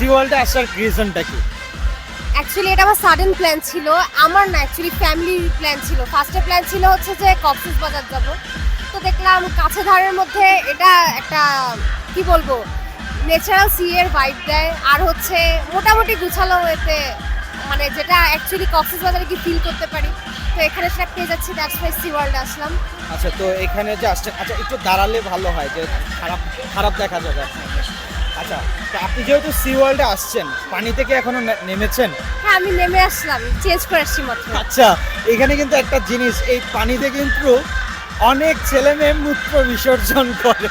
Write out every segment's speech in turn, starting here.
C ওয়ার্ল্ডে আসার রিজনটা কি? অ্যাকচুয়ালি এটা আমার সাডেন প্ল্যান ছিল। আমার না অ্যাকচুয়ালি ফ্যামিলির প্ল্যান ছিল। ফার্স্টে প্ল্যান ছিল হচ্ছে যে কক্সেস বাজার যাব। তো দেখলাম কাছে ধারের মধ্যে এটা একটা কি বলব ন্যাচারাল সি এর ভাইব দেয়। আর হচ্ছে মোটামুটি গুছালো এতে মানে যেটা অ্যাকচুয়ালি কক্সেস বাজারে কি ফিল করতে পারি। তো এখানে সেটা পেয়ে যাচ্ছি দ্যাটস ওয়াই সি ওয়ার্ল্ডে আসলাম। আচ্ছা তো এখানে যে আসছেন আচ্ছা একটু দাঁড়ালে ভালো হয় যে খারাপ খারাপ দেখা যাবে আপনাকে। আচ্ছা তো আপনি যেহেতু সি ওয়ার্ল্ডে আসছেন পানি থেকে এখনও নে- নেমেছেন? হ্যাঁ আমি নেমে আসলাম চেঞ্জ করে আসছি মাত্র। আচ্ছা এখানে কিন্তু একটা জিনিস এই পানিতে কিন্তু অনেক ছেলে মেয়ে মূত্র বিসর্জন করে।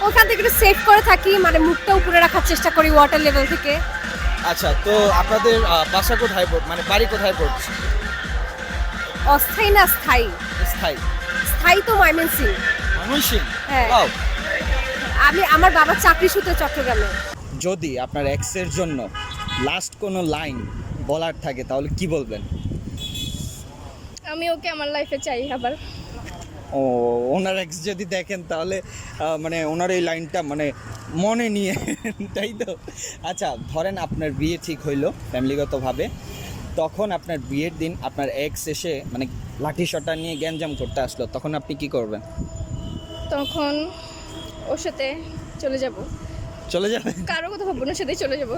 ওখান থেকে একটু সেভ করে থাকি মানে মুখটা উপরে রাখার চেষ্টা করি ওয়াটার লেভেল থেকে। আচ্ছা তো আপনাদের আহ, বাসা কোথায় পড় মানে বাড়ি কোথায় পড়ছে? অস্থায়ী না স্থায়ী? স্থায়ী। স্থায়ী তো ময়মনসিং ময়মনসিংহ? হ্যাঁ। Wow! আমি আমার বাবার চাকরি সূত্রে চট্টগ্রামে। যদি আপনার এক্সের জন্য লাস্ট কোনো লাইন বলার থাকে তাহলে কি বলবেন? আমি ওকে আমার লাইফে চাই আবার। ও ওনার এক্স যদি দেখেন তাহলে মানে ওনার এই লাইনটা মানে মনে নিয়ে তাই তো? আচ্ছা ধরেন আপনার বিয়ে ঠিক হইল ফ্যামিলিগতভাবে তখন আপনার বিয়ের দিন আপনার এক্স এসে মানে লাঠি শটা নিয়ে গ্যাঞ্জাম করতে আসলো তখন আপনি কি করবেন? তখন ওর সাথে চলে যাব। চলে যাবেন কারও কথা ভাববো না সাথেই চলে যাব।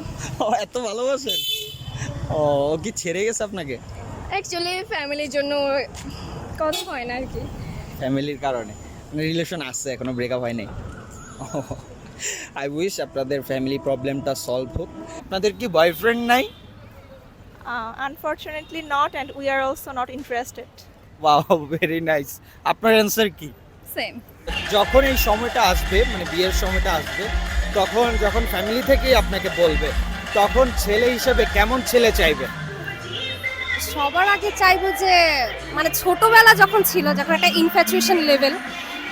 ও এত ভালোবাসেন? ও কি ছেড়ে গেছে আপনাকে? অ্যাকচুয়ালি ফ্যামিলির জন্য কথা হয় না আর কি। ফ্যামিলির কারণে। মানে রিলেশন আসছে এখনও ব্রেকআপ হয় নাই। আই উইশ আপনাদের ফ্যামিলি প্রবলেমটা সলভ হোক। আপনাদের কি বয়ফ্রেন্ড নাই? Unfortunately not and we are also not interested. Wow very nice আপনার অ্যান্সার কি? সেম যখন এই সময়টা আসবে মানে বিয়ের সময়টা আসবে, তখন যখন ফ্যামিলি থেকেই আপনাকে বলবে, তখন ছেলে হিসেবে কেমন ছেলে চাইবে? সবার আগে চাইব যে মানে ছোটবেলা যখন ছিল, যখন একটা ইনফ্যাচুয়েশন লেভেল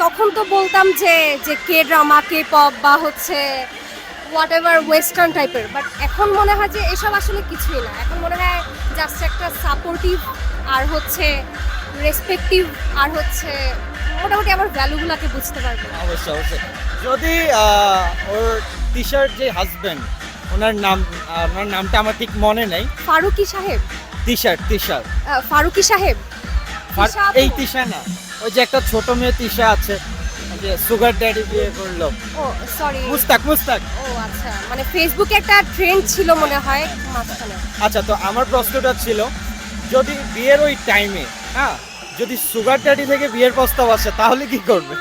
তখন তো বলতাম যে যে কে ড্রামা কে পপ বা হচ্ছে হোয়াট এভার ওয়েস্টার্ন টাইপের বাট এখন মনে হয় যে এসব আসলে কিছুই না। এখন মনে হয় জাস্ট একটা সাপোর্টিভ আর হচ্ছে রেসপেক্টিভ আর হচ্ছে মোটামুটি আমার ভ্যালুগুলোকে বুঝতে পারবে। অবশ্যই অবশ্যই। যদি ওর টি শার্ট যে হাজব্যান্ড ওনার নাম ওনার নামটা আমার ঠিক মনে নেই। ফারুকি সাহেব? T shirt T shirt Faruki সাহেব? এই তিশা না। ওই যে একটা ছোট মেয়ে তিশা আছে যে সুগার ড্যাডি বিয়ে করল। ও সরি মুস্তাক মুস্তাক। ও আচ্ছা। মানে ফেসবুকে একটা ট্রেন্ড ছিল মনে হয় মাঝখানে। আচ্ছা তো আমার প্রশ্নটা ছিল যদি বিয়ের ওই টাইমে হ্যাঁ যদি সুগার ড্যাডি থেকে বিয়ের প্রস্তাব আসে তাহলে কি করবে?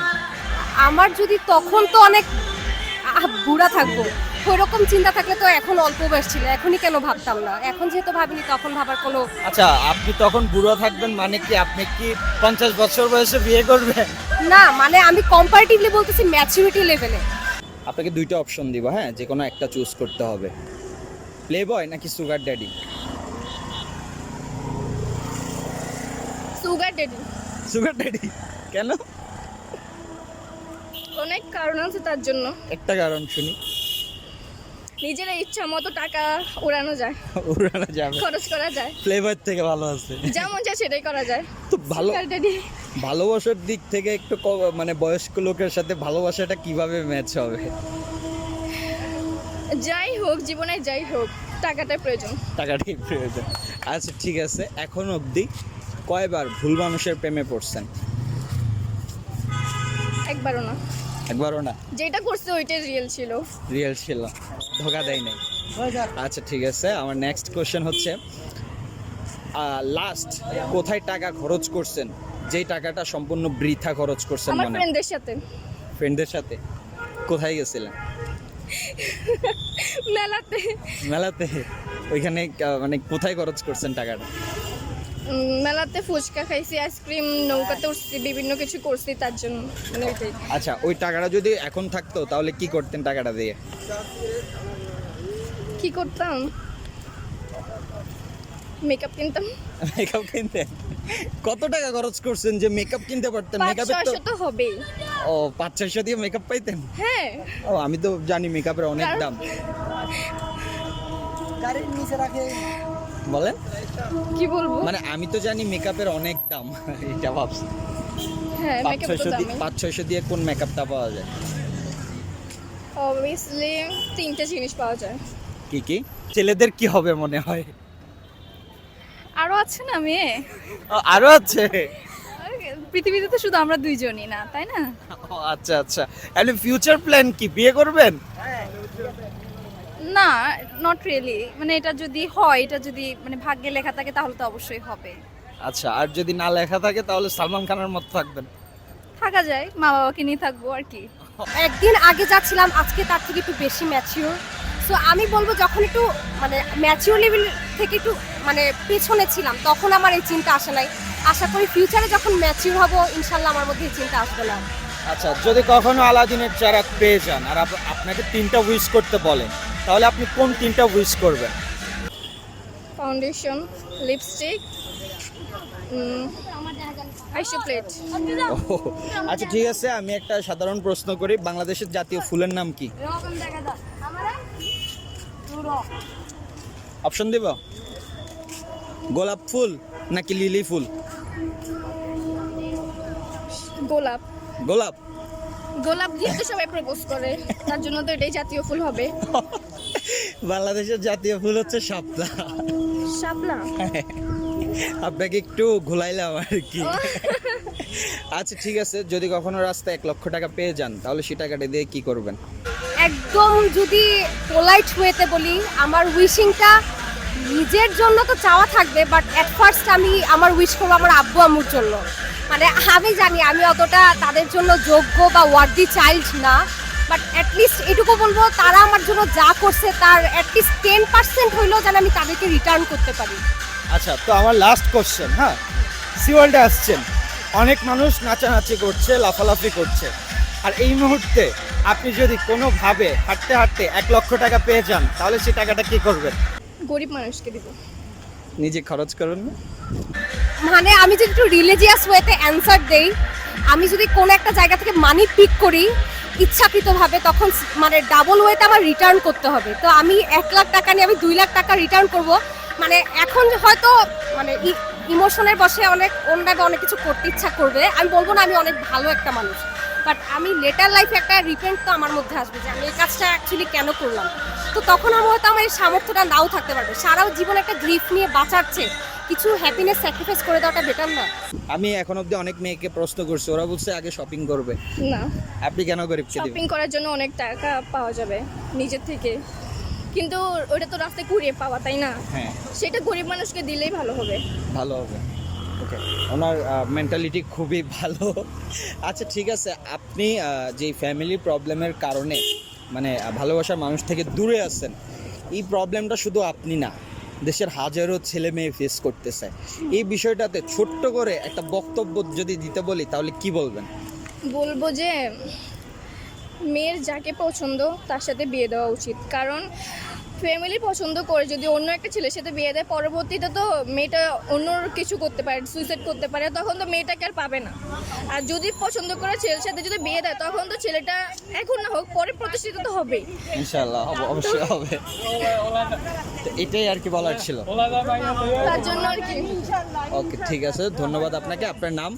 আমার যদি তখন তো অনেক আহ, বুড়া থাকব। ওই রকম চিন্তা থাকলে তো এখন অল্প বয়স ছিল এখনই কেন ভাবতাম না? এখন যেহেতু ভাবিনি তখন ভাবার কোনো আচ্ছা আপনি তখন বুড়ো থাকবেন মানে কি আপনি কি পঞ্চাশ বছর বয়সে বিয়ে করবেন? না মানে আমি কম্পারেটিভলি বলতেছি ম্যাচুরিটি লেভেলে আপনাকে দুইটা অপশন দিব হ্যাঁ? যে কোনো একটা চুজ করতে হবে। প্লে বয় নাকি sugar daddy sugar daddy sugar daddy কেন? অনেক কারণ আছে তার জন্য। একটা কারণ শুনি। নিজের ইচ্ছা মতো টাকা উড়ানো যায়। উড়ানো যাবে। খরচ করা যায়। ফ্লেভার থেকে ভালো আছে। যেমন চায় সেটাই করা যায়। তো ভালো ডেডি ভালোবাসার দিক থেকে একটু মানে বয়স্ক লোকের সাথে ভালোবাসাটা কীভাবে ম্যাচ হবে? যাই হোক জীবনে যাই হোক টাকাটাই প্রয়োজন। টাকাটাই প্রয়োজন। আচ্ছা ঠিক আছে। এখন অবধি কয়বার ভুল মানুষের প্রেমে পড়ছেন? একবারও না। একবারও না? যেটা করছে ওইটাই রিয়েল ছিল। রিয়েল ছিল। ধোকা দেয় নাই। আচ্ছা ঠিক আছে। আমার নেক্সট কোশ্চেন হচ্ছে লাস্ট কোথায় টাকা খরচ করছেন? যেই টাকাটা সম্পূর্ণ বৃথা খরচ করছেন মানে? ফ্রেন্ডদের সাথে। ফ্রেন্ডদের সাথে? কোথায় গেছিলেন? মেলাতে। মেলাতে? ওইখানে মানে কোথায় খরচ করছেন টাকাটা? মেলাতে ফুচকা খাইছি আইসক্রিম নৌকাতে উঠছি বিভিন্ন কিছু করছি তার জন্য। মানে ওইটাই। আচ্ছা ওই টাকাটা যদি এখন থাকতো তাহলে কি করতেন টাকাটা দিয়ে? কি করতাম? মেকআপ কিনতাম। মেকআপ কিনতেন? কত টাকা খরচ করছেন যে মেকআপ কিনতে পারতেন? মেকআপের তো তো হবেই। ও পাঁচ ছয়শো দিয়ে মেকআপ পাইতেন? হ্যাঁ। ও আমি তো জানি মেকআপের অনেক দাম। বলেন। কি বলব? মানে আমি তো জানি মেকআপের অনেক দাম। এটা ভাবছি। হ্যাঁ পাঁচ মেকআপ তো ছয়শো দিয়ে পাঁচ ছয়শো দিয়ে কোন মেকআপটা পাওয়া যায়? অবভিয়াসলি তিনটে জিনিস পাওয়া যায়। কি কি? ছেলেদের কি হবে মনে হয়? আরও আছে না মেয়ে? ও, আরও আছে? পৃথিবীতে তো শুধু আমরা দুইজনই না তাই না? ও, আচ্ছা আচ্ছা। তাহলে ফিউচার প্ল্যান কি? বিয়ে করবেন? না নট রিয়েলি মানে এটা যদি হয় এটা যদি মানে ভাগ্যে লেখা থাকে তাহলে তো অবশ্যই হবে। আচ্ছা আর যদি না লেখা থাকে তাহলে সালমান খানের মতো থাকবেন। থাকা যায় মা বাবাকে নিয়ে থাকব আর কি। একদিন আগে যাচ্ছিলাম আজকে তার থেকে একটু বেশি ম্যাচিওর সো আমি বলব যখন একটু মানে ম্যাচিওর লেভেল থেকে একটু মানে পেছনে ছিলাম তখন আমার এই চিন্তা আসে নাই। আশা করি ফিউচারে যখন ম্যাচিওর হব ইনশাল্লাহ আমার মধ্যে এই চিন্তা আসবে না। আচ্ছা যদি কখনো আলাদিনের চারাক পেয়ে যান আর আপনাকে তিনটা উইশ করতে বলেন তাহলে আপনি কোন তিনটা উইশ করবেন? ফাউন্ডেশন লিপস্টিক আচ্ছা ঠিক আছে আমি একটা সাধারণ প্রশ্ন করি। বাংলাদেশের জাতীয় ফুলের নাম কি? অপশন দিব? গোলাপ ফুল নাকি লিলি ফুল? গোলাপ। গোলাপ। গোলাপ দিয়ে তো সবাই প্রপোজ করে। তার জন্য তো এটাই জাতীয় ফুল হবে। বাংলাদেশের জাতীয় ফুল হচ্ছে শাপলা। শাপলা? আপনাকে একটু ঘুলাইলাম আর কি। আচ্ছা ঠিক আছে যদি কখনো রাস্তায় এক লক্ষ টাকা পেয়ে যান তাহলে সে টাকাটা দিয়ে কি করবেন? একদম যদি পোলাইট ওয়েতে বলি আমার উইশিংটা নিজের জন্য তো চাওয়া থাকবে বাট অ্যাট ফার্স্ট আমি আমার উইশ করব আমার আব্বু আম্মুর জন্য। মানে আমি জানি আমি অতটা তাদের জন্য যোগ্য বা ওয়ার্দি চাইল্ড না বাট অ্যাটলিস্ট এটুকু বলব তারা আমার জন্য যা করছে তার অ্যাটলিস্ট টেন পার্সেন্ট হইলেও যেন আমি তাদেরকে রিটার্ন করতে পারি। আচ্ছা তো আমার লাস্ট কোশ্চেন হ্যাঁ? সিওয়ার্ল্ডে আসছেন। অনেক মানুষ নাচানাচি করছে লাফালাফি করছে। আর এই মুহূর্তে আপনি যদি কোনোভাবে হাঁটতে হাঁটতে এক লক্ষ টাকা পেয়ে যান তাহলে সেই টাকাটা কি করবেন? গরিব মানুষকে দিব। নিজে খরচ করবেন না? মানে আমি যদি একটু রিলিজিয়াস ওয়েতে অ্যান্সার দেই, আমি যদি কোনো একটা জায়গা থেকে মানি পিক করি, ইচ্ছাকৃতভাবে তখন মানে ডাবল ওয়েতে আমার রিটার্ন করতে হবে। তো আমি এক লাখ টাকা নিয়ে আমি দুই লাখ টাকা রিটার্ন করব। মানে এখন হয়তো মানে ইমোশনের বসে অনেক অন্যভাবে অনেক কিছু করতে ইচ্ছা করবে। আমি বলব না আমি অনেক ভালো একটা মানুষ। বাট আমি লেটার লাইফে একটা রিপেন্ট তো আমার মধ্যে আসবে যে আমি এই কাজটা অ্যাকচুয়ালি কেন করলাম? তো তখন আমার হয়তো আমার এই সামর্থ্যটা নাও থাকতে পারবে। সারা জীবন একটা গ্রিফ নিয়ে বাঁচাচ্ছে। কিছু হ্যাপিনেস স্যাক্রিফাইস করে দেওয়াটা বেটার না। আমি এখন অবধি অনেক মেয়েকে প্রশ্ন করছি ওরা বলছে আগে শপিং করবে। না। আপনি কেন গরিব দিবেন? শপিং করার জন্য অনেক টাকা পাওয়া যাবে নিজের থেকে। কিন্তু ওটা তো রাস্তায় কুড়িয়ে পাওয়া তাই না? হ্যাঁ। সেটা গরিব মানুষকে দিলেই ভালো হবে। ভালো হবে। ওকে ওনার মেন্টালিটি খুবই ভালো। আচ্ছা ঠিক আছে। আপনি যে ফ্যামিলি প্রবলেমের কারণে মানে ভালোবাসার মানুষ থেকে দূরে আছেন এই প্রবলেমটা শুধু আপনি না দেশের হাজারো ছেলে মেয়ে ফেস করতেছে। এই বিষয়টাতে ছোট্ট করে একটা বক্তব্য যদি দিতে বলি, তাহলে কি বলবেন? বলব যে, মেয়ের যাকে পছন্দ, তার সাথে বিয়ে দেওয়া উচিত। কারণ ফ্যামিলি পছন্দ করে যদি অন্য একটা ছেলের সাথে বিয়ে দেয় পরবর্তীতে তো মেয়েটা অন্য কিছু করতে পারে সুইসাইড করতে পারে তখন তো মেয়েটাকে আর পাবে না। আর যদি পছন্দ করে ছেলের সাথে যদি বিয়ে দেয় তখন তো ছেলেটা এখন না হোক পরে প্রতিষ্ঠিত তো হবে অবশ্যই হবে। এটাই আর কি বলার ছিল। তার জন্য আর কি। ওকে ঠিক আছে ধন্যবাদ আপনাকে আপনার নাম?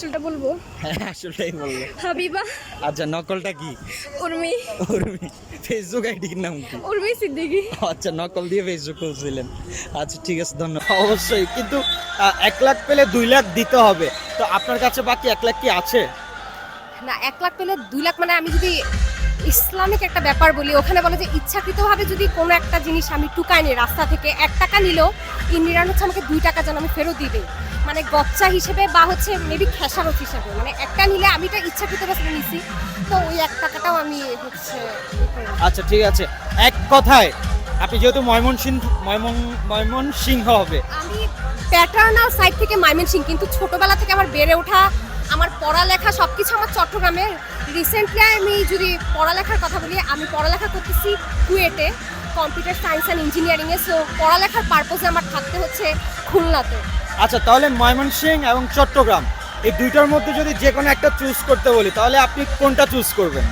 আসলটা বলব? হ্যাঁ আসলেই বলল হাবিবা। আচ্ছা নকলটা কি? উর্মি। উর্মি ফেসবুক আইডির নাম কি? উর্মি সিদ্দিকি। আচ্ছা নকল দিয়ে ফেসবুক খুলছিলেন। আচ্ছা ঠিক আছে ধন্যবাদ। অবশ্যই কিন্তু এক লাখ পেলে দুই লাখ দিতে হবে। তো আপনার কাছে বাকি এক লাখ কি আছে? না এক লাখ পেলে দুই লাখ মানে আমি যদি ইসলামিক একটা ব্যাপার বলি ওখানে বলে যে ইচ্ছাকৃতভাবে যদি কোনো একটা জিনিস আমি টুকাই নিই রাস্তা থেকে এক টাকা নিলেও ইন্দিরান হচ্ছে আমাকে দুই টাকা যেন আমি ফেরত দিবে মানে গচ্চা হিসেবে বা হচ্ছে মেবি খেসারত হিসেবে। মানে একটা নিলে আমি তো ইচ্ছাকৃতভাবে নিছি তো ওই এক টাকাটাও আমি হচ্ছে ইয়ে। আচ্ছা ঠিক আছে। এক কথায় আপনি যেহেতু ময়মন সিং ময়মন ময়মন সিংহ হবে। আমি প্যাটার্নাল সাইড থেকে মাইমেন সিং কিন্তু ছোটবেলা থেকে আমার বেড়ে ওঠা আমার পড়ালেখা সব কিছু আমার চট্টগ্রামে। রিসেন্টলি আমি যদি পড়ালেখার কথা বলি আমি পড়ালেখা করতেছি কুয়েটে কম্পিউটার সায়েন্স অ্যান্ড ইঞ্জিনিয়ারিংয়ে সো পড়ালেখার পারপোজে আমার থাকতে হচ্ছে খুলনাতে। আচ্ছা তাহলে ময়মনসিং এবং চট্টগ্রাম এই দুইটার মধ্যে যদি যে কোনো একটা চুজ করতে বলি তাহলে আপনি কোনটা চুজ করবেন?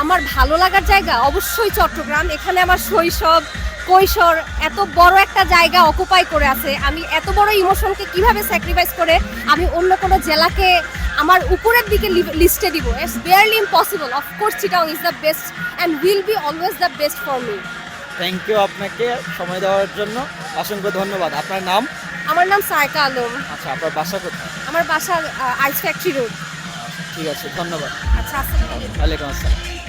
আমার ভালো লাগার জায়গা অবশ্যই চট্টগ্রাম। এখানে আমার শৈশব কৈশোর এত বড় একটা জায়গা অকুপাই করে আছে। আমি এত বড় ইমোশনকে কীভাবে স্যাক্রিফাইস করে আমি অন্য কোনো জেলাকে আমার উপরের দিকে লিস্টে দিব? It's barely impossible of course Chittagong is the best and will be always the best for me thank you আপনাকে সময় দেওয়ার জন্য। অসংখ্য ধন্যবাদ। আপনার নাম? আমার নাম সায়কা আলম। আচ্ছা আপনার বাসা কোথায়? আমার বাসা আইস ফ্যাক্টরি রোড। ঠিক আছে ধন্যবাদ। আচ্ছা আসসালামু আলাইকুম। ওয়ালাইকুম আসসালাম।